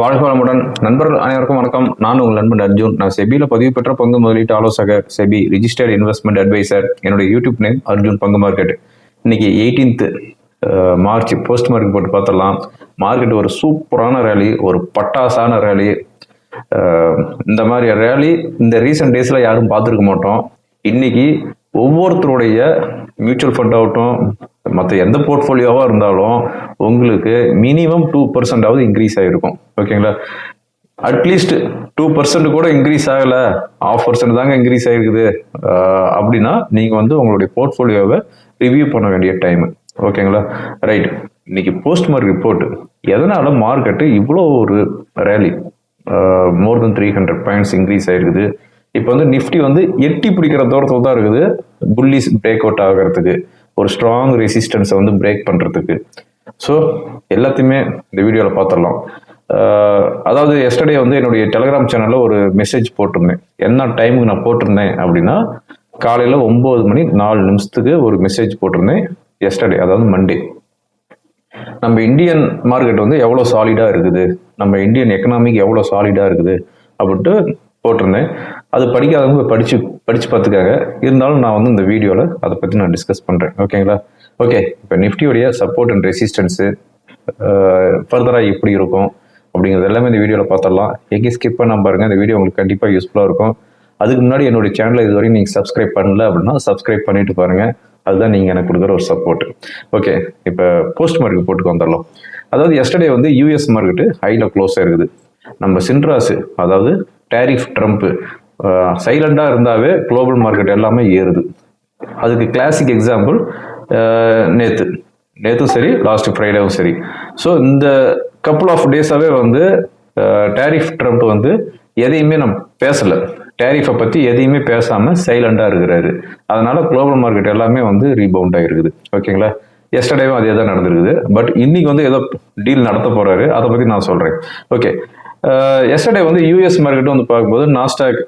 வாழ்க வளமுடன். நண்பர்கள் அனைவருக்கும் வணக்கம். நான் உங்கள் நண்பன் அர்ஜுன். நான் செபியில் பதிவு பெற்ற பங்கு முதலீட்டு ஆலோசகர் செபி ரிஜிஸ்டர்ட் இன்வெஸ்ட்மெண்ட் அட்வைசர் என்னுடைய யூடியூப் நேம் அர்ஜுன் பங்கு மார்க்கெட் இன்னைக்கு எயிட்டீன்த் மார்ச் போஸ்ட் மார்க்கெட் போட்டு பார்த்துடலாம் மார்க்கெட் ஒரு சூப்பரான ரேலி ஒரு பட்டாசான ரேலி இந்த மாதிரி ரேலி இந்த ரீசெண்ட் டேஸில் யாரும் பார்த்துருக்க மாட்டோம். இன்னைக்கு ஒவ்வொருத்தருடைய மியூச்சுவல் ஃபண்ட் ஆகட்டும் மற்ற எந்த போர்ட்ஃபோலியோவாக இருந்தாலும் உங்களுக்கு மினிமம் டூ பர்சன்டாவது இன்க்ரீஸ் ஆகிருக்கும் ஓகேங்களா அட்லீஸ்ட் டூ பர்சன்ட் கூட இன்க்ரீஸ் ஆகலை. ஆஃப் பர்சன்ட் தாங்க இன்க்ரீஸ் ஆகிருக்குது அப்படின்னா நீங்கள் வந்து உங்களுடைய போர்ட்ஃபோலியோவை ரிவ்யூ பண்ண வேண்டிய டைம் ஓகேங்களா ரைட் இன்னைக்கு போஸ்ட் மார்க் ரிப்போர்ட் எதனால மார்க்கெட்டு இவ்வளோ ஒரு rally more than three hundred points increase ஆயிருக்குது. இப்போ வந்து நிஃப்டி வந்து எட்டி பிடிக்கிற தூரத்தில் தான் இருக்குது. புல்லிஸ் பிரேக் அவுட் ஆகிறதுக்கு. ஒரு ஸ்ட்ராங் ரெசிஸ்டன்ஸை வந்து பிரேக் பண்ணுறதுக்கு ஸோ எல்லாத்தையுமே இந்த வீடியோவில் பார்த்துடலாம் அதாவது எஸ்டர்டே வந்து என்னுடைய டெலிகிராம் சேனலில் ஒரு மெசேஜ் போட்டிருந்தேன். என்ன டைமுக்கு நான் போட்டிருந்தேன் அப்படின்னா காலையில் ஒம்பது மணி நாலு நிமிஷத்துக்கு ஒரு மெசேஜ் போட்டிருந்தேன் எஸ்டர்டே அதாவது மண்டே நம்ம இந்தியன் மார்க்கெட் வந்து எவ்வளோ சாலிடாக இருக்குது? நம்ம இந்தியன் எக்கனாமிக் எவ்வளோ சாலிடாக இருக்குது? அப்படின்ட்டு போட்டிருந்தேன். அது படிக்காதவங்க படித்து படித்து பார்த்துக்காங்க. இருந்தாலும் நான் வந்து இந்த வீடியோவில் அதை பற்றி நான் டிஸ்கஸ் பண்ணுறேன் ஓகேங்களா? ஓகே. இப்போ நிஃப்டியோடைய சப்போர்ட் அண்ட் ரெசிஸ்டன்ஸு ஃபர்தராக எப்படி இருக்கும் அப்படிங்கிறது எல்லாமே இந்த வீடியோவில் பார்த்துடலாம். எங்கேயும் ஸ்கிப் பண்ணாம பாருங்கள் இந்த வீடியோ உங்களுக்கு கண்டிப்பாக யூஸ்ஃபுல்லாக இருக்கும். அதுக்கு முன்னாடி என்னுடைய சேனலை இதுவரையும் நீங்கள் சப்ஸ்கிரைப் பண்ணல அப்படின்னா சப்ஸ்கிரைப் பண்ணிட்டு பாருங்கள் அதுதான் நீங்கள் எனக்கு கொடுக்குற ஒரு சப்போர்ட் ஓகே. இப்போ போஸ்ட் மார்க்கெட் போட்டுக்கு வந்துடலாம். அதாவது எஸ்டர்டே வந்து யூஎஸ் மார்க்கெட்டு ஹையில் க்ளோஸ் இருக்குது நம்ம சின்ராஸு அதாவது டேரிஃப் ட்ரம்ப்பு சைலண்டாக இருந்தாவே குளோபல் மார்க்கெட் எல்லாமே ஏறுது. அதுக்கு கிளாசிக் எக்ஸாம்பிள் நேற்று நேற்றும் சரி லாஸ்ட் ஃப்ரைடேவும் சரி. ஸோ இந்த கப்புள் ஆஃப் டேஸாகவே வந்து டேரிஃப் ட்ரம்ப் வந்து எதையுமே நம்ம பேசலை. டேரிஃபை பற்றி எதையுமே பேசாமல் சைலண்டாக இருக்கிறாரு. அதனால குளோபல் மார்க்கெட் எல்லாமே வந்து ரீபவுண்ட் ஆகிருக்குது ஓகேங்களா? எஸ்டர்டேவும் அதே தான் நடந்திருக்குது. பட் இன்னைக்கு வந்து ஏதோ டீல் நடத்த போகிறாரு அதை பற்றி நான் சொல்கிறேன் ஓகே எஸ்டர்டே வந்து யூஎஸ் மார்க்கெட்டும் வந்து பார்க்கும்போது Nasdaq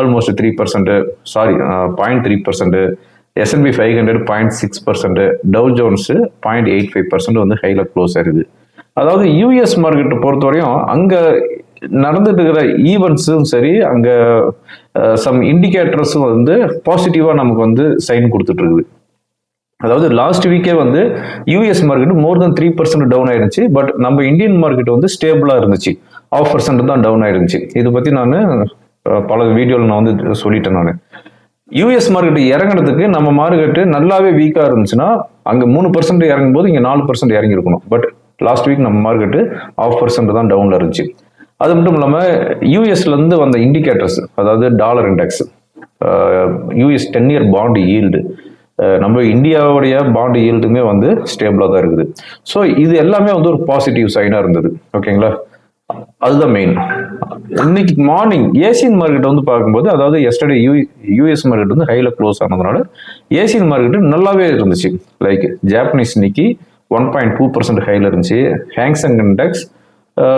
almost three percent sorry point three percent S and P five hundred point six percent Dow Jones point eight five percent வந்து ஹையில் க்ளோஸ் ஆயிருது அதாவது யூஎஸ் மார்க்கெட்டை பொறுத்தவரையும் அங்கே நடந்துட்டு இருக்கிற ஈவெண்ட்ஸும் சரி அங்கே சம் இண்டிகேட்டர்ஸும் வந்து பாசிட்டிவாக நமக்கு வந்து சைன் கொடுத்துட்டு இருக்குது. அதாவது லாஸ்ட் வீக்கே வந்து US market more than three percent down ஆயிருந்துச்சு but நம்ம இந்தியன் மார்க்கெட் வந்து ஸ்டேபிளாக இருந்துச்சு. ஆஃப் பர்சன்ட் தான் டவுன் ஆயிருந்துச்சு. இதை பற்றி நான் பல வீடியோவில் நான் வந்து சொல்லிட்டேன் நான். யூஎஸ் மார்க்கெட் இறங்குறதுக்கு நம்ம மார்க்கெட்டு நல்லாவே வீக்காக இருந்துச்சுன்னா அங்கே மூணு பர்சன்ட் இறங்கும் போது இங்கே நாலு பர்சன்ட் இறங்கி இருக்கணும் பட் லாஸ்ட் வீக் நம்ம மார்க்கெட்டு ஆஃப் பர்சன்ட் தான் டவுனில் இருந்துச்சு. அது மட்டும் இல்லாமல் யூஎஸ்லேருந்து வந்த இண்டிகேட்டர்ஸ் அதாவது dollar index US ten year bond yield நம்ம இந்தியாவுடைய பாண்டு ஈல்டுமே வந்து ஸ்டேபிளாக தான் இருக்குது. ஸோ இது எல்லாமே வந்து ஒரு பாசிட்டிவ் சைனாக இருந்தது. ஓகேங்களா அதுதான் மெயின் இன்னைக்கு மார்னிங் ஏசியன் மார்க்கெட் வந்து பார்க்கும்போது அதாவது எஸ்டர்டே யூ யூஎஸ் மார்க்கெட் வந்து ஹையில் க்ளோஸ் ஆனதுனால ஏசியன் மார்க்கெட் நல்லாவே இருந்துச்சு. லைக் ஜாப்பனீஸ் இன்னைக்கு ஒன் பாயிண்ட் டூ பர்சன்ட் ஹையில் இருந்துச்சு. Hang Seng index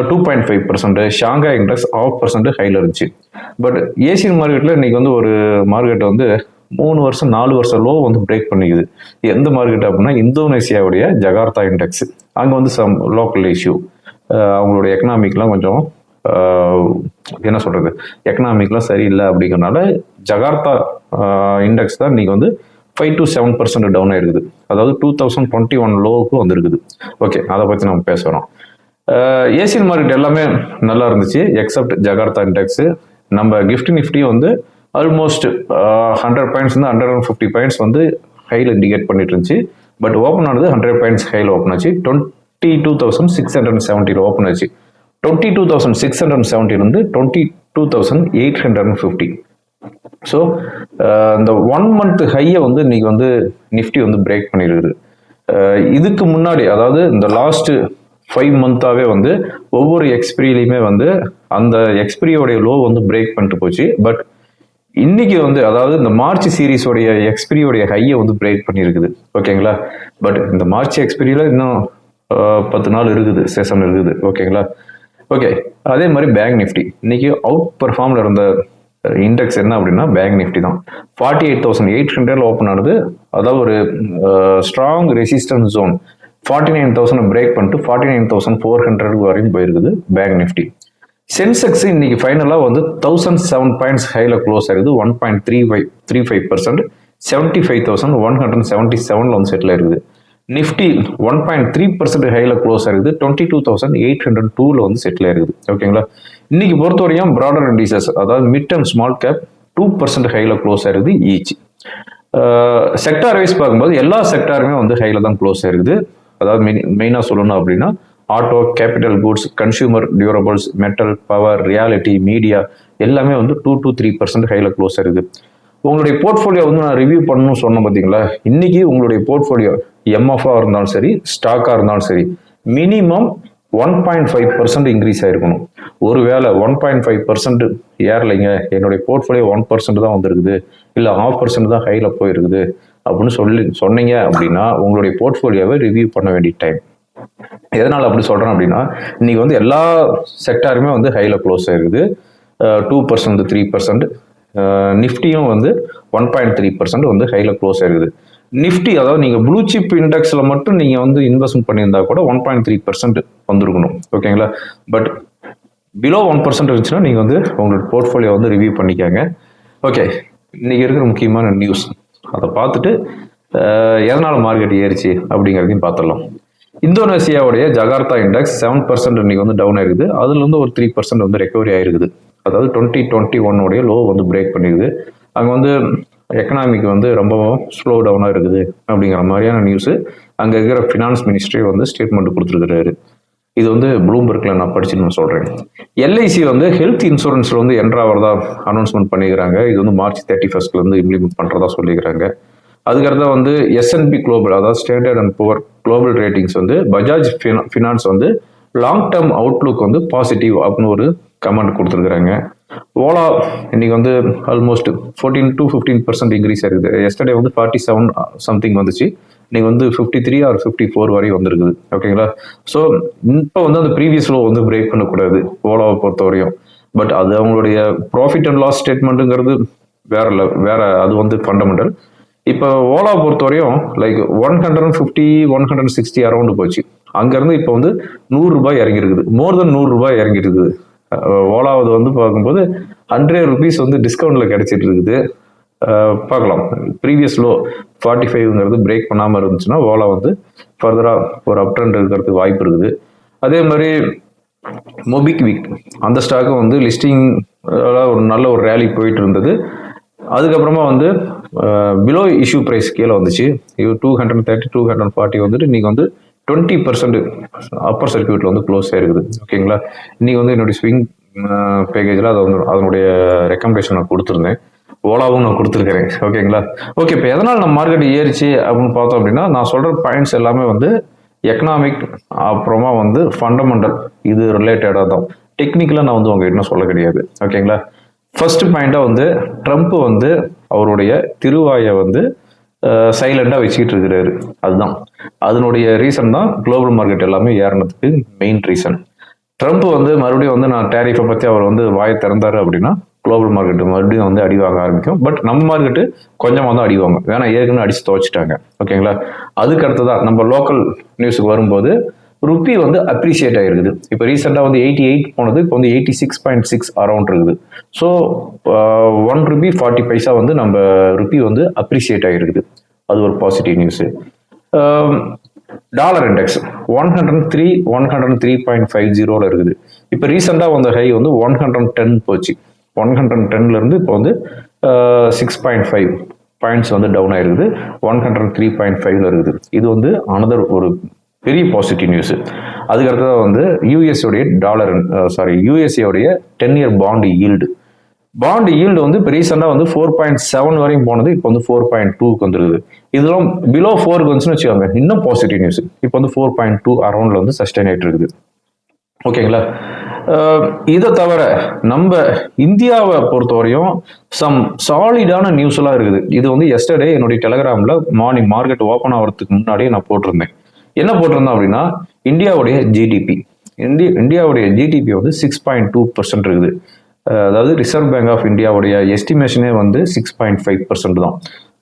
two point five percent Shanghai index half percent ஹையில் இருந்துச்சு. பட் ஏசியன் மார்க்கெட்டில் இன்னைக்கு வந்து ஒரு மார்க்கெட் வந்து மூணு வருஷம் நாலு வருஷம் லோ வந்து பிரேக் பண்ணிக்குது. எந்த மார்க்கெட் அப்படின்னா இந்தோனேசியாவுடைய ஜகார்த்தா இண்டெக்ஸ் அங்கே வந்து சம் லோக்கல் இஷ்யூ அவங்களுடைய எக்கனாமிக்லாம் கொஞ்சம் என்ன சொல்கிறது எக்கனாமிக்லாம் சரியில்லை அப்படிங்கிறனால ஜகார்த்தா இண்டெக்ஸ் தான் இன்றைக்கி வந்து five to seven percent down ஆயிருக்குது. அதாவது டூ தௌசண்ட் டுவெண்ட்டி ஒன் லோவுக்கு வந்திருக்குது. ஓகே அதை பற்றி நம்ம பேசுகிறோம் ஏசியன் மார்க்கெட் எல்லாமே நல்லா இருந்துச்சு எக்ஸப்ட் ஜகார்த்தா இண்டெக்ஸு நம்ம கிஃப்ட் நிஃப்டி வந்து ஆல்மோஸ்ட் ஹண்ட்ரட் பாயிண்ட்ஸ் வந்து ஹண்ட்ரட் அண்ட் ஃபிஃப்டி பாயிண்ட்ஸ் வந்து ஹையில் இண்டிகேட் பண்ணிட்டு இருந்துச்சு. பட் ஓப்பன் ஆனது ஹண்ட்ரட் பாயிண்ட்ஸ் ஹையில் ஓப்பன் ஆச்சு. Twenty twenty two thousand six hundred செவன்ட்டியில் open ஆச்சு. Twenty two thousand six hundred செவன்ட்டிலேருந்து twenty two thousand eight hundred and fifty so இந்த ஒன் மந்த் ஹையை வந்து இன்னைக்கு வந்து நிஃப்டி வந்து பிரேக் பண்ணியிருக்குது uh, இதுக்கு முன்னாடி அதாவது இந்த லாஸ்ட்டு ஃபைவ் மந்த்தாகவே வந்து ஒவ்வொரு எக்ஸ்பிரியிலையுமே வந்து அந்த எக்ஸ்பிரியோடைய லோ வந்து பிரேக் பண்ணிட்டு போச்சு. பட் இன்னைக்கு வந்து அதாவது இந்த மார்ச் சீரீஸோடைய எக்ஸ்பிரியோடைய ஹையை வந்து பிரேக் பண்ணியிருக்குது ஓகேங்களா பட் இந்த மார்ச் எக்ஸ்பிரியில் இன்னும் பத்து நாள் இருக்குது செஷன் இருக்குது. ஓகேங்களா ஓகே அதே மாதிரி பேங்க் நிஃப்டி இன்னைக்கு அவுட் பெர்ஃபார்மில் இருந்த இண்டெக்ஸ் என்ன அப்படின்னா பேங்க் நிஃப்டி தான். ஃபார்ட்டி எயிட் தௌசண்ட் எயிட் ஹண்ட்ரட்ல ஓப்பன் ஆனது. அதாவது ஒரு strong resistance zone forty nine thousand break பண்ணிட்டு forty nine thousand four hundred வரையும் போயிருக்குது பேங்க் நிஃப்டி சென்செக்ஸ் இன்னைக்கு ஃபைனலாக வந்து தௌசண்ட் செவன் பாயிண்ட்ஸ் ஹைல க்ளோஸ் ஆயிருக்குது one point three five three five percent seventy five thousand one hundred seventy செவனில் வந்து செட்டில் இருக்குது Nifty one point three percent ஹைல close ஆகுது. Twenty two thousand eight hundred டூவில் வந்து செட்டில் ஆயிருக்குது. ஓகேங்களா இன்னைக்கு பொறுத்தவரையும் ப்ராடர் இண்டீசஸ் அதாவது மிட் டேம் ஸ்மால் கேப் டூ பர்சன்ட் ஹைல க்ளோஸ் ஆயிருக்குது ஈச் செக்டார் வைஸ் பார்க்கும்போது எல்லா செக்டாருமே வந்து ஹைல தான் க்ளோஸ் ஆயிருக்குது. அதாவது மெயின் மெயினாக சொல்லணும் அப்படின்னா auto capital goods consumer durables metal power reality media எல்லாமே வந்து டூ டு த்ரீ பர்சன்ட் ஹைல க்ளோஸ் ஆயிருக்குது. உங்களுடைய போர்ட்ஃபோலியோ வந்து நான் ரிவ்யூ பண்ணணும்னு சொன்னேன் பார்த்தீங்களா இன்னைக்கு உங்களுடைய போர்ட்ஃபோலியோ எம்எஃப்ஆ இருந்தாலும் சரி ஸ்டாக்காக இருந்தாலும் சரி minimum one point five percent increase ஆயிருக்கணும். ஒருவேளை ஒன் பாயிண்ட் ஃபைவ் பர்சன்ட் ஏறலைங்க. என்னுடைய போர்ட்ஃபோலியோ ஒன் பர்சன்ட் தான் வந்திருக்குது. இல்லை ஆஃப் பர்சன்ட் தான் ஹையில் போயிருக்குது. அப்படின்னு சொல்லி சொன்னீங்க அப்படின்னா உங்களுடைய போர்ட்ஃபோலியோவை ரிவ்யூ பண்ண வேண்டிய டைம் எதனால் அப்படி சொல்கிறேன் அப்படின்னா இன்னைக்கு வந்து எல்லா செக்டாருமே வந்து ஹையில் க்ளோஸ் ஆயிருக்குது. டூ பர்சன்ட் த்ரீ பர்சன்ட் நிஃப்டியும் வந்து ஒன் பாயிண்ட் த்ரீ பர்சன்ட் வந்து ஹையில் க்ளோஸ் ஆயிருக்குது. நிஃப்டி அதாவது நீங்கள் ப்ளூ சிப் இண்டெக்ஸில் மட்டும் நீங்கள் வந்து இன்வெஸ்ட்மெண்ட் பண்ணியிருந்தா கூட ஒன் பாயிண்ட் த்ரீ பர்சன்ட் வந்துருக்கணும். ஓகேங்களா பட் பிலோ ஒன் பர்சன்ட் இருந்துச்சுன்னா நீங்கள் வந்து உங்களோட போர்ட்ஃபோலியோ வந்து ரிவ்யூ பண்ணிக்கோங்க. ஓகே இன்றைக்கி இருக்கிற முக்கியமான நியூஸ் அதை பார்த்துட்டு எதனால் மார்க்கெட் ஏறிச்சு அப்படிங்கிறதையும் பார்த்துடலாம். இந்தோனேசியாவுடைய ஜகார்த்தா இண்டெக்ஸ் செவன் பர்சன்ட் இன்னைக்கு வந்து டவுன் ஆயிருக்குது. அதுல இருந்து ஒரு த்ரீ பர்சன்ட் வந்து ரெக்கவரி ஆயிருக்குது. அதாவது டுவெண்ட்டி டுவெண்ட்டி ஒன்னுடைய லோ வந்து பிரேக் பண்ணிருக்குது. அங்கே வந்து எக்கனாமிக் வந்து ரொம்ப ஸ்லோ டவுனாக இருக்குது அப்படிங்கிற மாதிரியான நியூஸு அங்கே இருக்கிற ஃபினான்ஸ் மினிஸ்ட்ரி வந்து ஸ்டேட்மெண்ட் கொடுத்துருக்குறாரு. இது வந்து ப்ளூம்பர்க்கில் நான் படிச்சுன்னு நான் சொல்கிறேன் எல்ஐசி வந்து ஹெல்த் இன்சூரன்ஸில் வந்து என்ட்ராவறதா அனௌன்ஸ்மெண்ட் பண்ணிக்கிறாங்க. இது வந்து மார்ச் தேர்ட்டி ஃபர்ஸ்ட்லேருந்து இம்ப்ளிமெண்ட் பண்ணுறதா சொல்லிக்கிறாங்க. அதுக்கடுத்த வந்து எஸ்என்பி குளோபல் அதாவது standard and poor global ratings வந்து பஜாஜ் ஃபினான்ஸ் வந்து லாங் டேர்ம் அவுட்லுக் வந்து பாசிட்டிவ் அப்படின்னு ஒரு கமெண்ட் கொடுத்துருக்குறாங்க. ஓலா இன்னைக்கு வந்து almost fourteen to fifteen percent increase ஆயிருக்குது. எஸ்டர்டே வந்து ஃபார்ட்டி செவன் சம்திங் வந்துச்சு. இன்னைக்கு வந்து fifty three or fifty four வரை வந்திருக்குது ஓகேங்களா ஸோ இப்போ வந்து அந்த ப்ரீவியஸ் லோ வந்து பிரேக் பண்ணக்கூடாது ஓலாவை பொறுத்த வரையும் பட் அது அவங்களுடைய ப்ராஃபிட் அண்ட் லாஸ் ஸ்டேட்மெண்ட்டுங்கிறது வேற இல்லை வேற அது வந்து ஃபண்டமெண்டல் இப்போ ஓலா பொறுத்தவரையும் like one hundred and fifty one hundred sixty around போச்சு. அங்கேருந்து இப்போ வந்து நூறு ரூபாய் மோர் தென் நூறுரூபாய் இறங்கியிருக்குது. ஓலாவது வந்து பார்க்கும்போது ஹண்ட்ரட் ருபீஸ் வந்து டிஸ்கவுண்ட்ல கிடைச்சிட்டு இருக்குது. பார்க்கலாம். ப்ரீவியஸ் லோ ஃபார்ட்டி ஃபைவ்ங்கிறது பிரேக் பண்ணாமல் இருந்துச்சுன்னா ஓலா வந்து ஃபர்தராக ஒரு அப் ட்ரெண்ட் இருக்கிறதுக்கு வாய்ப்பு இருக்குது. அதே மாதிரி மொபிக்விக் அந்த ஸ்டாக்கும் வந்து லிஸ்டிங் ஒரு நல்ல ஒரு ரேலி போயிட்டு இருந்தது. அதுக்கப்புறமா வந்து பிலோ இஷ்யூ ப்ரைஸ் கீழே வந்துச்சு. இது two hundred thirty two hundred forty வந்துட்டு இன்றைக்கி வந்து டுவெண்ட்டி பர்சன்ட் அப்பர் சர்க்கியூட்டில் வந்து க்ளோஸ் ஆயிருக்குது. ஓகேங்களா? இன்னைக்கு வந்து என்னுடைய ஸ்விங் பேக்கேஜில் அதை வந்து அதனுடைய ரெக்கமெண்டேஷன் நான் கொடுத்துருந்தேன். ஓலாவும் நான் கொடுத்துருக்கிறேன். ஓகேங்களா? ஓகே இப்போ எதனால் நம்ம மார்க்கெட் ஏறிச்சு அப்படின்னு பார்த்தோம் அப்படின்னா நான் சொல்கிற பாயிண்ட்ஸ் எல்லாமே வந்து எக்கனாமிக் அப்புறமா வந்து ஃபண்டமெண்டல் இது ரிலேட்டடாக தான். டெக்னிக்கலாக நான் வந்து உங்ககிட்ட சொல்ல கிடையாது. ஓகேங்களா? ஃபர்ஸ்ட் பாயிண்டாக வந்து ட்ரம்ப் வந்து அவருடைய திருவாயை வந்து சைலண்டாக வச்சுக்கிட்டு இருக்கிறாரு. அதுதான். அதனுடைய ரீசன் தான் குளோபல் மார்க்கெட் எல்லாமே ஏறினதுக்கு மெயின் ரீசன் ட்ரம்ப் வந்து மறுபடியும் வந்து நான் டேரிஃபை பற்றி அவர் வந்து வாயை திறந்தாரு அப்படின்னா குளோபல் மார்க்கெட் மறுபடியும் வந்து அடி வாங்க ஆரம்பிக்கும். பட் நம்ம மார்க்கெட்டு கொஞ்சமாக தான் அடிவாங்க வேணா ஏற்கனவே அடிச்சு துவச்சிட்டாங்க. ஓகேங்களா அதுக்கு அடுத்ததான் நம்ம லோக்கல் நியூஸுக்கு வரும்போது ருப்பி வந்து அப்ரிஷியேட் ஆகிருக்குது இப்போ ரீசெண்டாக வந்து எயிட்டி எயிட் போனது இப்போ வந்து eighty six point six around இருக்குது so one rupee forty paisa வந்து நம்ம ருப்பி வந்து அப்ரிஷியேட் ஆகிருக்குது அது ஒரு positive news dollar index one hundred three one hundred three point five ஜீரோவில் இருக்குது. இப்போ ரீசெண்டாக வந்த ஹை வந்து ஒன் ஹண்ட்ரட் டென் போச்சு. ஒன் ஹண்ட்ரட் டென்லேருந்து இப்போ வந்து சிக்ஸ் பாயிண்ட் ஃபைவ் பாயிண்ட்ஸ் வந்து டவுன் ஆயிருக்குது. ஒன் ஹண்ட்ரட் த்ரீ பாயிண்ட் ஃபைவ்ல இருக்குது. இது வந்து அனதர் ஒரு பெரிய பாசிட்டிவ் நியூஸ் அதுக்கு அடுத்ததாக வந்து யூஎஸ் உடைய dollar sorry யூஎஸ்ஏடைய ten year bond yield bond yield வந்து இப்போ ரீசெண்டாக வந்து ஃபோர் பாயிண்ட் செவன் வரையும் போனது இப்போ வந்து ஃபோர் பாயிண்ட் டூக்கு வந்துருக்குது இதெல்லாம் பிலோ ஃபோருக்கு வந்துச்சுன்னு வச்சுக்கோங்க இன்னும் பாசிட்டிவ் நியூஸ் இப்போ வந்து ஃபோர் பாயிண்ட் டூ அரௌண்டில் வந்து சஸ்டைன் ஆகிட்டு இருக்குது. ஓகேங்களா இதை தவிர நம்ம இந்தியாவை பொறுத்தவரையும் சம் சாலிடான நியூஸ் எல்லாம் இருக்குது. இது வந்து எஸ்டர்டே என்னுடைய டெலகிராமில் மார்னிங் மார்க்கெட் ஓப்பன் ஆகிறதுக்கு முன்னாடியே நான் போட்டிருந்தேன். என்ன போட்டிருந்தோம் அப்படின்னா இந்தியாவுடைய ஜிடிபி இந்தியா இந்தியாவுடைய ஜிடிபி வந்து சிக்ஸ் பாயிண்ட் டூ பர்சன்ட் இருக்குது. அதாவது ரிசர்வ் பேங்க் ஆஃப் இந்தியாவுடைய எஸ்டிமேஷனே வந்து சிக்ஸ் பாயிண்ட் ஃபைவ் பர்சன்ட் தான்.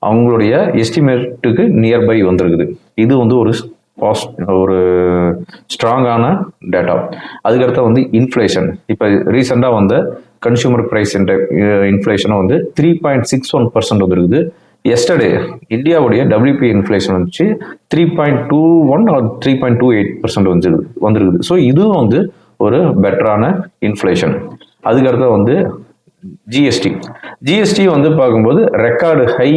அவங்களுடைய எஸ்டிமேட்டுக்கு நியர்பை வந்திருக்குது. இது வந்து ஒரு ஒரு ஸ்ட்ராங்கான டேட்டா அதுக்கடுத்து வந்து இன்ஃப்ளேஷன் இப்போ ரீசெண்டாக வந்த கன்சூமர் ப்ரைஸ் இன்ஃப்ளேஷனும் வந்து three point six one percent வந்துருக்குது. எஸ்டர்டே இந்தியாவுடைய டபிள்யூபி இன்ஃப்ளேஷன் வந்துச்சு. Three point two one or three point two eight percent வந்து வந்துருக்குது. ஸோ இதுவும் வந்து ஒரு பெட்டரான இன்ஃப்ளேஷன் அதுக்கடுத்த வந்து ஜிஎஸ்டி ஜிஎஸ்டி வந்து பார்க்கும்போது ரெக்கார்டு ஹை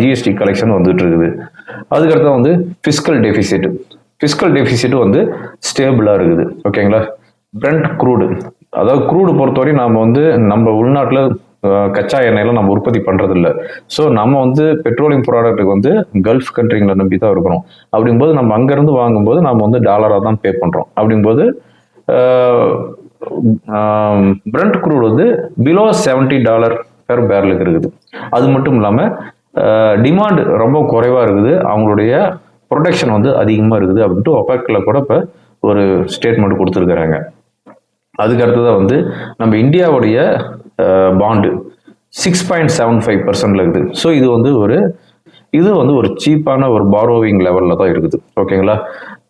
ஜிஎஸ்டி கலெக்ஷன் வந்துட்டு இருக்குது அதுக்கடுத்த வந்து ஃபிஸ்கல் டெபிசிட் ஃபிஸ்கல் டெபிசிட் வந்து ஸ்டேபிளாக இருக்குது. ஓகேங்களா பிரண்ட் க்ரூடு அதாவது க்ரூடு பொறுத்தவரையும் நாம் வந்து நம்ம உள்நாட்டில் கச்சா எண்ணெயெல்லாம் நம்ம உற்பத்தி பண்ணுறது இல்லை ஸோ நம்ம வந்து பெட்ரோலியம் ப்ராடக்ட்டுக்கு வந்து கல்ஃப் கண்ட்ரிங்களை நம்பி தான் இருக்கிறோம். அப்படிங்கும்போது நம்ம அங்கேருந்து வாங்கும்போது நம்ம வந்து டாலராக தான் பே பண்ணுறோம் அப்படிங்கும்போது பிரண்ட் குரூட் வந்து பிலோ செவன்ட்டி டாலர் பெர் பேரலுக்கு இருக்குது. அது மட்டும் இல்லாமல் டிமாண்ட் ரொம்ப குறைவாக இருக்குது. அவங்களுடைய ப்ரொடக்ஷன் வந்து அதிகமாக இருக்குது அப்படின்ட்டு ஒப்பேக்கில் கூட இப்போ ஒரு ஸ்டேட்மெண்ட் கொடுத்துருக்குறாங்க. அதுக்கு அடுத்ததாக வந்து நம்ம இந்தியாவுடைய bond six point seven five பர்சன்ட்ல இருக்குது. ஸோ இது வந்து ஒரு இது வந்து ஒரு சீப்பான ஒரு பாரோவிங் லெவலில் தான் இருக்குது. ஓகேங்களா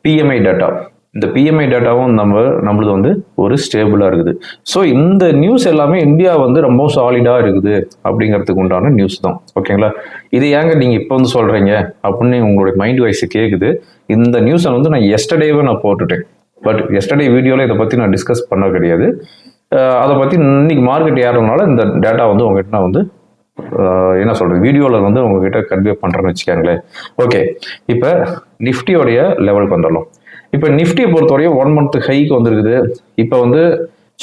பிஎம்ஐ டேட்டா இந்த பிஎம்ஐ டேட்டாவும் நம்ம நம்மளது வந்து ஒரு ஸ்டேபிளாக இருக்குது. ஸோ இந்த நியூஸ் எல்லாமே இந்தியா வந்து ரொம்ப சாலிடாக இருக்குது அப்படிங்கிறதுக்கு உண்டான நியூஸ் தான். ஓகேங்களா இது ஏங்க நீங்கள் இப்போ வந்து சொல்கிறீங்க அப்படின்னு உங்களுடைய மைண்ட் வாய்ஸ் கேட்குது இந்த நியூஸை வந்து நான் எஸ்டர்டேவே நான் போட்டுட்டேன். பட் எஸ்டர்டே வீடியோவில் இதை பற்றி நான் டிஸ்கஸ் பண்ண கிடையாது. அதை பற்றி இன்னைக்கு மார்க்கெட் ஏறதுனால இந்த டேட்டா வந்து உங்ககிட்ட நான் வந்து என்ன சொல்கிறது வீடியோவில் வந்து உங்ககிட்ட கன்வே பண்ணுறேன்னு வச்சுக்கோங்களேன். ஓகே இப்போ நிஃப்டியோடைய லெவலுக்கு வந்துடலாம். இப்போ நிஃப்டியை பொறுத்தவரையும் ஒன் மந்த் ஹைக்கு வந்திருக்குது. இப்போ வந்து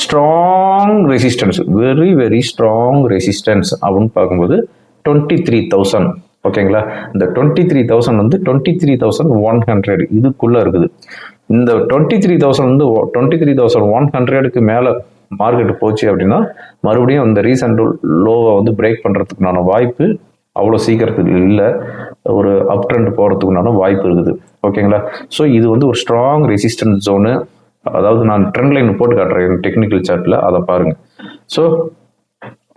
strong resistance very very strong resistance அப்படின்னு பார்க்கும்போது டுவெண்ட்டி த்ரீ தௌசண்ட் ஓகேங்களா இந்த டுவெண்ட்டி த்ரீ தௌசண்ட் வந்து twenty three thousand one hundred இதுக்குள்ளே இருக்குது. இந்த டுவெண்ட்டி த்ரீ தௌசண்ட் வந்து டுவெண்ட்டி த்ரீ தௌசண்ட் ஒன் ஹண்ட்ரடுக்கு மேலே மார்க்கெட் போச்சு அப்படின்னா மறுபடியும் அந்த ரீசெண்ட் லோவை வந்து பிரேக் பண்ணுறதுக்குண்டான வாய்ப்பு அவ்வளோ சீக்கிரத்துக்கு இல்லை. ஒரு அப் ட்ரெண்ட் போகிறதுக்குண்டான வாய்ப்பு இருக்குது. ஓகேங்களா? ஸோ இது வந்து ஒரு ஸ்ட்ராங் ரெசிஸ்டன்ஸ் ஜோனு அதாவது நான் ட்ரெண்ட் லைன் போட்டு காட்டுறேன் டெக்னிக்கல் சார்ட்டில் அதை பாருங்கள் ஸோ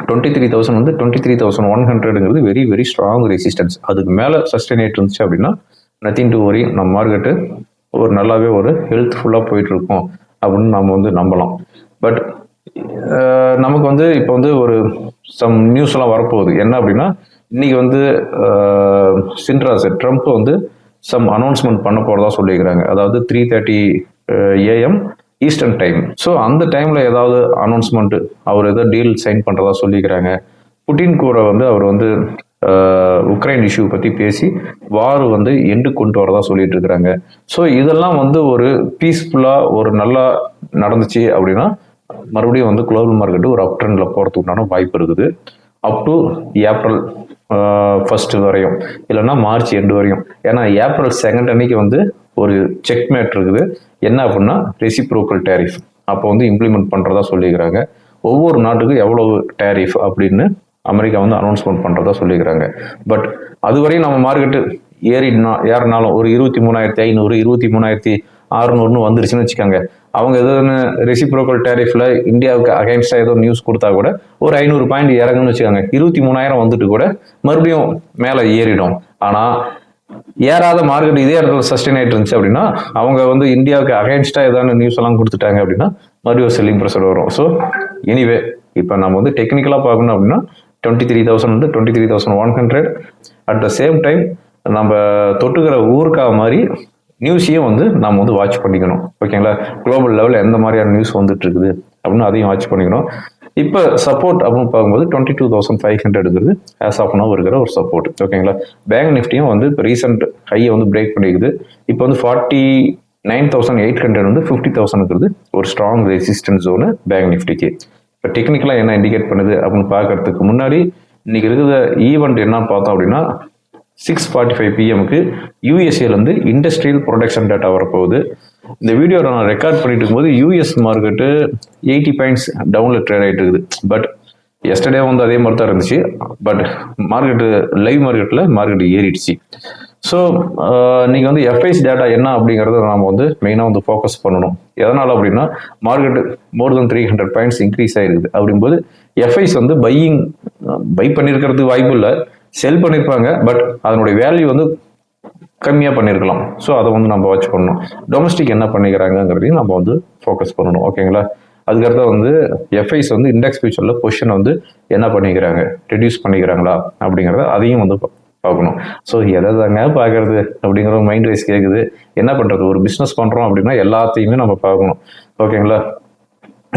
டுவெண்ட்டி த்ரீ தௌசண்ட் வந்து டுவெண்ட்டி த்ரீ தௌசண்ட் ஒன் ஹண்ட்ரடுங்கிறது வெரி வெரி ஸ்ட்ராங் ரெசிஸ்டன்ஸ் அதுக்கு மேலே சஸ்டெயின் ஆகிட்டு இருந்துச்சு அப்படின்னா நத்திங் டு வரி நம்ம மார்க்கெட்டு ஒரு நல்லாவே ஒரு ஹெல்த்ஃபுல்லாக போயிட்டு இருக்கோம் அப்படின்னு நம்ம வந்து நம்பலாம். பட் நமக்கு வந்து இப்போ வந்து ஒரு சம் நியூஸ் எல்லாம் வரப்போகுது. என்ன அப்படின்னா இன்னைக்கு வந்து சின்ட்ராஸ் ட்ரம்ப் வந்து சம் அனௌன்ஸ்மெண்ட் பண்ண போகிறதா சொல்லியிருக்கிறாங்க. அதாவது three thirty AM eastern time so அந்த டைமில் ஏதாவது அனௌன்ஸ்மெண்ட் அவர் ஏதோ டீல் சைன் பண்ணுறதா சொல்லியிருக்கிறாங்க. புட்டின் கூட வந்து அவர் வந்து உக்ரைன் இஷ்யூ பற்றி பேசி வார் வந்து எண்டு கொண்டு வரதா சொல்லிட்டு இருக்கிறாங்க ஸோ இதெல்லாம் வந்து ஒரு பீஸ்ஃபுல்லாக ஒரு நல்லா நடந்துச்சு அப்படின்னா மறுபடியும் வந்து குளோபல் மார்க்கெட்டு ஒரு அப் ட்ரெண்டில் போகிறதுக்கு உண்டான வாய்ப்பு இருக்குது. அப் டு ஏப்ரல் ஃபர்ஸ்ட் வரையும். இல்லைன்னா மார்ச் எண்டு வரையும். ஏன்னா ஏப்ரல் செகண்ட் அன்னைக்கு வந்து ஒரு செக் மேட் இருக்குது. என்ன அப்படின்னா ரெசிப்ரோக்கல் டேரிஃப் அப்போ வந்து இம்ப்ளிமெண்ட் பண்ணுறதா சொல்லியிருக்கிறாங்க ஒவ்வொரு நாட்டுக்கும் எவ்வளவு டேரிஃப் அப்படின்னு அமெரிக்கா வந்து அனௌன்ஸ்மெண்ட் பண்ணுறதா சொல்லியிருக்கிறாங்க பட் அதுவரையும் நம்ம மார்க்கெட்டு ஏறினா ஏறினாலும் ஒரு இருபத்தி மூணாயிரத்தி ஐநூறு இருபத்தி மூணாயிரத்தி அறுநூறுன்னு வந்துருச்சுன்னு வச்சுக்கோங்க. அவங்க எதுன்னு ரெசிப்ரோக்கல் டேரிஃப்ல இந்தியாவுக்கு அகைன்ஸ்டா ஏதோ நியூஸ் கொடுத்தா கூட ஒரு ஐநூறு பாயிண்ட் இறங்குன்னு வச்சுக்காங்க. இருபத்தி மூணாயிரம் வந்துட்டு கூட மறுபடியும் மேலே ஏறிடும். ஆனா ஏறாத மார்க்கெட் இதே இடத்துல சஸ்டெயின் ஆயிட்டு இருந்துச்சு அப்படின்னா அவங்க வந்து இந்தியாவுக்கு அகைன்ஸ்டா ஏதாவது நியூஸ் எல்லாம் கொடுத்துட்டாங்க அப்படின்னா மறுபடியும் செல்லிங் ப்ரெஷர் வரும். ஸோ எனிவே இப்போ நம்ம வந்து டெக்னிக்கலாக பார்க்கணும் அப்படின்னா டுவெண்ட்டி த்ரீ தௌசண்ட் வந்து twenty three thousand one hundred at the same time நம்ம தொட்டுக்கிற ஊருக்கா மாதிரி நியூஸையும் வந்து நம்ம வந்து வாட்ச் பண்ணிக்கணும். ஓகேங்களா குளோபல் லெவலில் எந்த மாதிரியான நியூஸ் வந்துட்டு இருக்குது அப்படின்னு அதையும் வாட்ச் பண்ணிக்கணும். இப்போ சப்போர்ட் அப்படின்னு பார்க்கும்போது டுவெண்ட்டி டூ தௌசண்ட் ஃபைவ் ஹண்ட்ரட்ங்கிறது ஆஸ் ஆஃப் நோ இருக்கிற ஒரு சப்போர்ட் ஓகேங்களா பேங்க் நிஃப்டியும் வந்து இப்போ ரீசெண்ட் ஹையை வந்து பிரேக் பண்ணிக்குது. இப்போ வந்து forty nine thousand eight hundred வந்து ஃபிஃப்டி தௌசண்ட்ங்கிறது ஒரு ஸ்ட்ராங் ரெசிஸ்டன்ஸ் ஜோனு பேங்க் நிஃப்டிக்கு இப்போ டெக்னிக்கலாக என்ன இண்டிகேட் பண்ணுது அப்படின்னு பார்க்கறதுக்கு முன்னாடி இன்னைக்கு இருக்கிற ஈவெண்ட் என்ன பார்த்தோம் அப்படின்னா சிக்ஸ் ஃபார்ட்டி ஃபைவ் பிஎம்க்கு யூஎஸ்ஏலேருந்து இண்டஸ்ட்ரியல் ப்ரொடக்ஷன் டேட்டா வரப்போகுது. இந்த வீடியோ நான் ரெக்கார்ட் பண்ணிட்டு இருக்கும்போது யூஎஸ் மார்க்கெட்டு எயிட்டி பாயிண்ட்ஸ் டவுனில் ட்ரேட் ஆகிட்டு இருக்குது. பட் எஸ்டர்டே வந்து அதே மாதிரி தான் இருந்துச்சு. பட் மார்க்கெட்டு லைவ் மார்க்கெட்டில் மார்க்கெட் ஏறிடுச்சு. ஸோ நீங்கள் வந்து எஃப்ஐஸ் டேட்டா என்ன அப்படிங்கிறத நாம் வந்து மெயினாக வந்து ஃபோக்கஸ் பண்ணணும். எதனால் அப்படின்னா market more than three hundred points increase ஆகிருக்குது அப்படிங்கும்போது எஃப்ஐஸ் வந்து பையிங் பை பண்ணியிருக்கிறதுக்கு வாய்ப்பு இல்லை. செல் பண்ணியிருப்பாங்க பட் அதனுடைய வேல்யூ வந்து கம்மியாக பண்ணியிருக்கலாம் ஸோ அதை வந்து நம்ம வாட்ச் பண்ணணும். டொமஸ்டிக் என்ன பண்ணிக்கிறாங்கங்கிறதையும் நம்ம வந்து ஃபோக்கஸ் பண்ணணும் ஓகேங்களா அதுக்கடுத்து வந்து எஃப்ஐஸ் வந்து இண்டெக்ஸ் ஃபியூச்சரில் பொசிஷன் வந்து என்ன பண்ணிக்கிறாங்க? ரெடியூஸ் பண்ணிக்கிறாங்களா? அப்படிங்கிறத அதையும் வந்து பா- பார்க்கணும். ஸோ எதை தாங்க பார்க்கறது? அப்படிங்கிற மைண்ட் வைஸ் கேட்குது என்ன பண்ணுறது ஒரு பிஸ்னஸ் பண்ணுறோம் அப்படின்னா எல்லாத்தையுமே நம்ம பார்க்கணும் ஓகேங்களா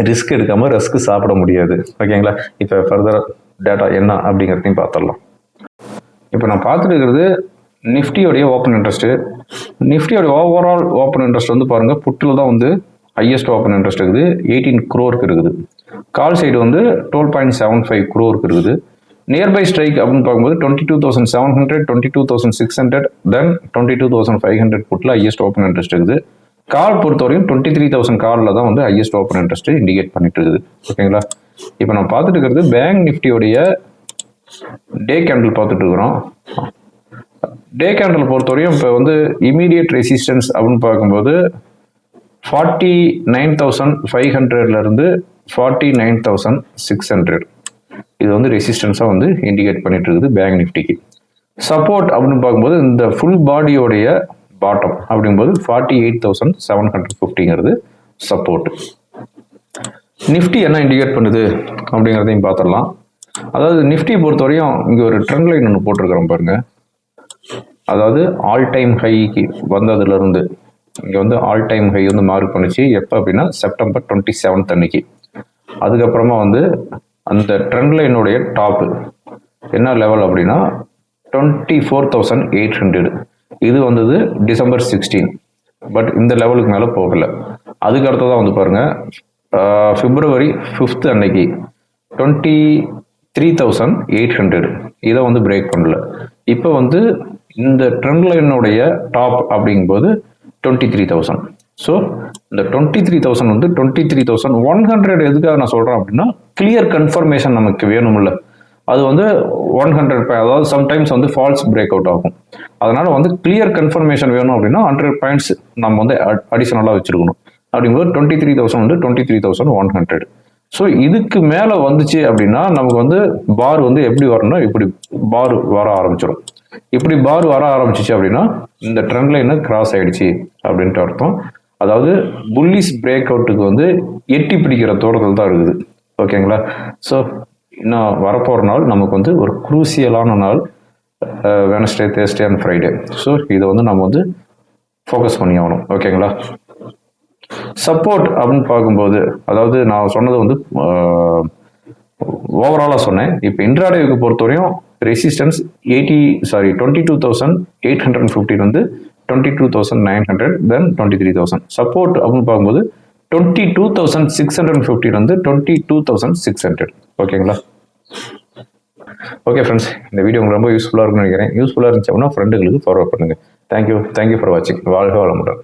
ரிஸ்க் எடுக்காமல் ரிஸ்க் சாப்பிட முடியாது ஓகேங்களா இப்போ ஃபர்தர் டேட்டா என்ன அப்படிங்கிறதையும் பார்த்துடலாம். இப்போ நான் பார்த்துருக்கிறது நிஃப்டியோடைய ஓப்பன் இன்ட்ரெஸ்ட்டு நிஃப்டியோடைய ஓவரால் ஓப்பன் இன்ட்ரெஸ்ட் வந்து பாருங்கள் புட்டில் தான் வந்து ஹையஸ்ட் ஓப்பன் இன்ட்ரெஸ்ட் இருக்குது. எயிட்டீன் குரோருக்கு இருக்குது. கால் சைடு வந்து டுவெல் பாயிண்ட் செவன் ஃபைவ் குரோருக்கு இருக்குது. நியர்பை ஸ்ட்ரைக் அப்படின்னு பார்க்கும்போது twenty two thousand seven hundred twenty two thousand six hundred then twenty two thousand five hundred புட்டில் highest open interest இருக்குது. Call பொறுத்தவரையும் டுவெண்ட்டி த்ரீ தௌசண்ட் காலில் தான் வந்து ஹையஸ்ட் ஓப்பன் இன்ட்ரெஸ்ட் இண்டிகேட் பண்ணிட்டு இருக்குது. ஓகேங்களா? இப்போ நான் பார்த்துட்டு இருக்கிறது பேங்க் நிஃப்டியோடைய டே கேண்டில் பார்த்துட்டு இருக்கிறோம் டே கேண்டில் பொறுத்தவரையும் இப்போ வந்து இமீடியட் ரெசிஸ்டன்ஸ் அப்படின்னு பார்க்கும்போது ஃபார்ட்டி நைன் தௌசண்ட் ஃபைவ் ஹண்ட்ரட்லேருந்து forty nine thousand six hundred இது வந்து ரெசிஸ்டன்ஸாக வந்து இண்டிகேட் பண்ணிட்டு இருக்குது பேங்க் நிஃப்டிக்கு சப்போர்ட் அப்படின்னு பார்க்கும்போது இந்த ஃபுல் பாடியோடைய பாட்டம் அப்படிங்கும்போது forty eight thousand seven hundred ஃபிஃப்டிங்கிறது support Nifty என்ன இண்டிகேட் பண்ணுது அப்படிங்கிறதையும் பார்த்துடலாம். அதாவது நிஃப்டி பொறுத்தவரையும் இங்கே ஒரு ட்ரெண்ட் லைன் ஒன்று போட்டிருக்கிறோம் பாருங்க. அதாவது ஆல் டைம் ஹைக்கு வந்ததுலேருந்து இங்கே வந்து ஆல் டைம் ஹை வந்து மார்க் பண்ணுச்சு. எப்போ அப்படின்னா செப்டம்பர் டுவெண்ட்டி செவன்த் அன்னைக்கு. அதுக்கப்புறமா வந்து அந்த ட்ரெண்ட் லைனுடைய டாப்பு என்ன லெவல் அப்படின்னா twenty four thousand eight hundred இது வந்தது டிசம்பர் சிக்ஸ்டீன் பட் இந்த லெவலுக்கு மேலே போகலை. அதுக்கு அடுத்ததான் வந்து பாருங்கள் பிப்ரவரி ஃபிஃப்த் அன்னைக்கு twenty three thousand eight hundred இதை வந்து பிரேக் பண்ணல. இப்போ வந்து இந்த ட்ரெண்ட் லைனுடைய டாப் அப்படிங்கும்போது டுவெண்ட்டி த்ரீ தௌசண்ட் ஸோ இந்த டுவெண்ட்டி த்ரீ தௌசண்ட் வந்து twenty three thousand one hundred எதுக்காக நான் சொல்கிறேன் அப்படின்னா கிளியர் கன்ஃபர்மேஷன் நமக்கு வேணும்ல. அது வந்து ஒன் ஹண்ட்ரட் அதாவது சம்டைம்ஸ் வந்து ஃபால்ஸ் பிரேக் அவுட் ஆகும். அதனால வந்து கிளியர் கன்ஃபர்மேஷன் வேணும் அப்படின்னா ஹண்ட்ரட் பாயிண்ட்ஸ் நம்ம வந்து அடிஷனலாக வச்சிருக்கணும். அப்படிங்கும்போது டுவெண்ட்டி த்ரீ தௌசண்ட் வந்து twenty three thousand one hundred so இதுக்கு மேலே வந்துச்சு அப்படின்னா நமக்கு வந்து பார் வந்து எப்படி வரணும்னா இப்படி பார் வர ஆரம்பிச்சிடும் இப்படி பார் வர ஆரம்பிச்சிச்சு அப்படின்னா இந்த ட்ரெண்ட் லைனை கிராஸ் ஆயிடுச்சு அப்படின்ட்டு அர்த்தம். அதாவது புல்லிஸ் பிரேக் அவுட்டுக்கு வந்து எட்டி பிடிக்கிற தோட்டத்தில் தான் இருக்குது. ஓகேங்களா ஸோ இன்னும் வரப்போகிற நாள் நமக்கு வந்து ஒரு குரூசியலான நாள் Wednesday Thursday and Friday so இதை வந்து நம்ம வந்து ஃபோக்கஸ் பண்ணி ஆகணும். ஓகேங்களா சப்போர்ட் அப்படின்னு பார்க்கும்போது அதாவது நான் சொன்னது வந்து ஓவராலாக சொன்னேன். இப்போ இன்ட்ராடேவுக்கு பொறுத்தவரையும் resistance eighty sorry twenty two thousand eight hundred fifteen வந்து twenty two thousand nine hundred then twenty three thousand support அப்படின்னு பார்க்கும்போது twenty two thousand six hundred fifteen வந்து twenty two thousand six hundred ஓகேங்களா ஓகே ஃப்ரெண்ட்ஸ் இந்த video உங்களுக்கு ரொம்ப யூஸ்ஃபுல்லாக இருக்கும்னு நினைக்கிறேன். யூஸ்ஃபுல்லாக இருந்துச்சு அப்படின்னா ஃப்ரெண்டுகளுக்கு ஃபார்வர்ட் பண்ணுங்கள் thank you thank you for வாட்சிங் வாழ்க வளமுடன்.